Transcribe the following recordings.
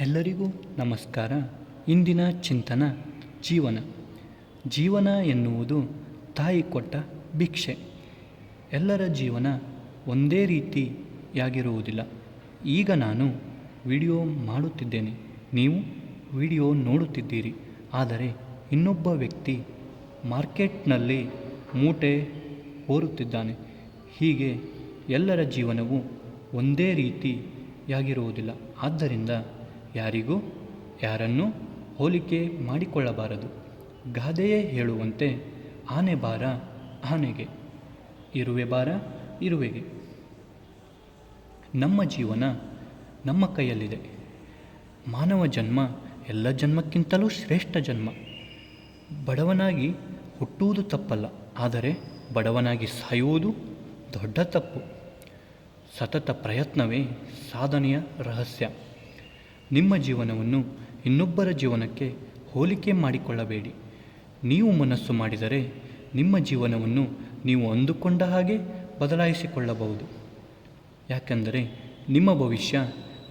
ಎಲ್ಲರಿಗೂ ನಮಸ್ಕಾರ. ಇಂದಿನ ಚಿಂತನ ಜೀವನ. ಜೀವನ ಎನ್ನುವುದು ತಾಯಿ ಕೊಟ್ಟ ಭಿಕ್ಷೆ. ಎಲ್ಲರ ಜೀವನ ಒಂದೇ ರೀತಿಯಾಗಿರುವುದಿಲ್ಲ. ಈಗ ನಾನು ವಿಡಿಯೋ ಮಾಡುತ್ತಿದ್ದೇನೆ. ನೀವು ವಿಡಿಯೋ ನೋಡುತ್ತಿದ್ದೀರಿ. ಆದರೆ ಇನ್ನೊಬ್ಬ ವ್ಯಕ್ತಿ ಮಾರ್ಕೆಟ್ನಲ್ಲಿ ಮೂಟೆ ಹೋರುತ್ತಿದ್ದಾನೆ. ಹೀಗೆ ಎಲ್ಲರ ಜೀವನವು ಒಂದೇ ರೀತಿಯಾಗಿರುವುದಿಲ್ಲ. ಆದ್ದರಿಂದ ಯಾರಿಗೂ ಯಾರನ್ನೂ ಹೋಲಿಕೆ ಮಾಡಿಕೊಳ್ಳಬಾರದು. ಗಾದೆಯೇ ಹೇಳುವಂತೆ ಆನೆ ಬಾರ ಆನೆಗೆ, ಇರುವೆ ಬಾರ ಇರುವೆಗೆ. ನಮ್ಮ ಜೀವನ ನಮ್ಮ ಕೈಯಲ್ಲಿದೆ. ಮಾನವ ಜನ್ಮ ಎಲ್ಲ ಜನ್ಮಕ್ಕಿಂತಲೂ ಶ್ರೇಷ್ಠ ಜನ್ಮ. ಬಡವನಾಗಿ ಹುಟ್ಟುವುದು ತಪ್ಪಲ್ಲ, ಆದರೆ ಬಡವನಾಗಿ ಸಾಯುವುದು ದೊಡ್ಡ ತಪ್ಪು. ಸತತ ಪ್ರಯತ್ನವೇ ಸಾಧನೆಯ ರಹಸ್ಯ. ನಿಮ್ಮ ಜೀವನವನ್ನು ಇನ್ನೊಬ್ಬರ ಜೀವನಕ್ಕೆ ಹೋಲಿಕೆ ಮಾಡಿಕೊಳ್ಳಬೇಡಿ. ನೀವು ಮನಸ್ಸು ಮಾಡಿದರೆ ನಿಮ್ಮ ಜೀವನವನ್ನು ನೀವು ಅಂದುಕೊಂಡ ಹಾಗೆ ಬದಲಾಯಿಸಿಕೊಳ್ಳಬಹುದು. ಯಾಕೆಂದರೆ ನಿಮ್ಮ ಭವಿಷ್ಯ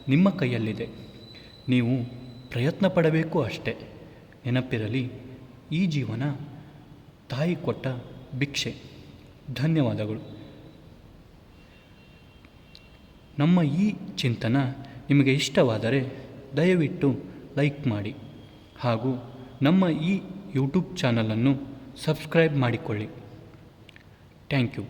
ನಿಮ್ಮ ಕೈಯಲ್ಲಿದೆ. ನೀವು ಪ್ರಯತ್ನ ಪಡಬೇಕು ಅಷ್ಟೇ. ನೆನಪಿರಲಿ, ಈ ಜೀವನ ತಾಯಿ ಕೊಟ್ಟ ಭಿಕ್ಷೆ. ಧನ್ಯವಾದಗಳು. ನಮ್ಮ ಈ ಚಿಂತನ ನಿಮಗೆ ಇಷ್ಟವಾದರೆ ದಯವಿಟ್ಟು ಲೈಕ್ ಮಾಡಿ ಹಾಗೂ ನಮ್ಮ ಈ ಯೂಟ್ಯೂಬ್ ಚಾನಲನ್ನು ಸಬ್ಸ್ಕ್ರೈಬ್ ಮಾಡಿಕೊಳ್ಳಿ. Thank you.